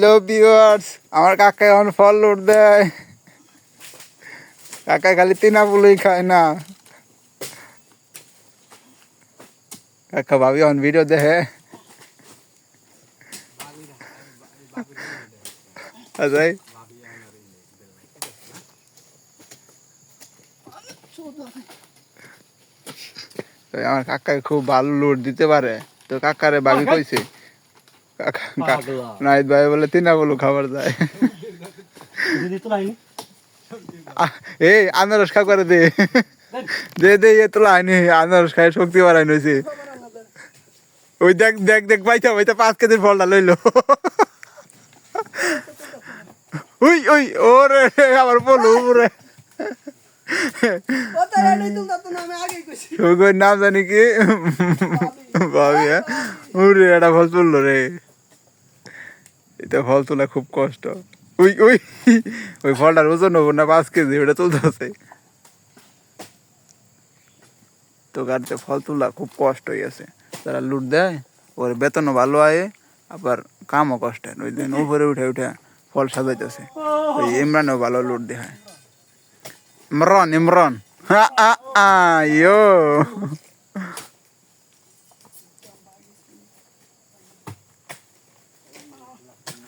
Hello viewers আমার কাকা এখন ফল লোড দেয় কাকা খালি তিনা ফুলই খায় না। কাকা ভাবি এখন ভিডিও দেখে। আচ্ছা আমার কাকা খুব ভালো লোড দিতে পারে। তো কাকারে ভাবি কইছে নাহিদ ভাই বলে তিনা বলো খাবার যায় এই আনারস খা করে দে। দে দে এ তোলা আইনি আনারস খাই শক্তি বাড়াই নইছে ওই দেখ দেখ দেখ পাইতা পাইতা পাঁচ কেজির ফলটা লইলো। উই উই ওরে আমার বলো উপরে নাম জানি কি? ভাবি হ্যাঁ? উরে এটা ফল তুললো রে। এটা ফল তোলা খুব কষ্ট। উই উই ওই ফলটার ওজন হব না পাঁচ কেজি, ওটা তুলতেছে। তো গাড়িতে ফল তোলা খুব কষ্ট হয়ে গেছে তারা লুট দেয়, ওর বেতনও ভালো আয়, আবার কামও কষ্টের ওই দিন উপরে উঠে উঠে ফল সাজাইতেছে। ওই ইমরানও ভালো লুট দেয় ইমরান ইমরান। হা আ আ, ইয়ো।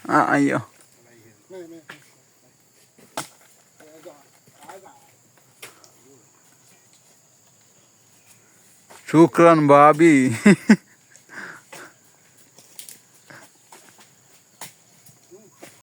আ আ ইয়ো শুক্রান ভাবি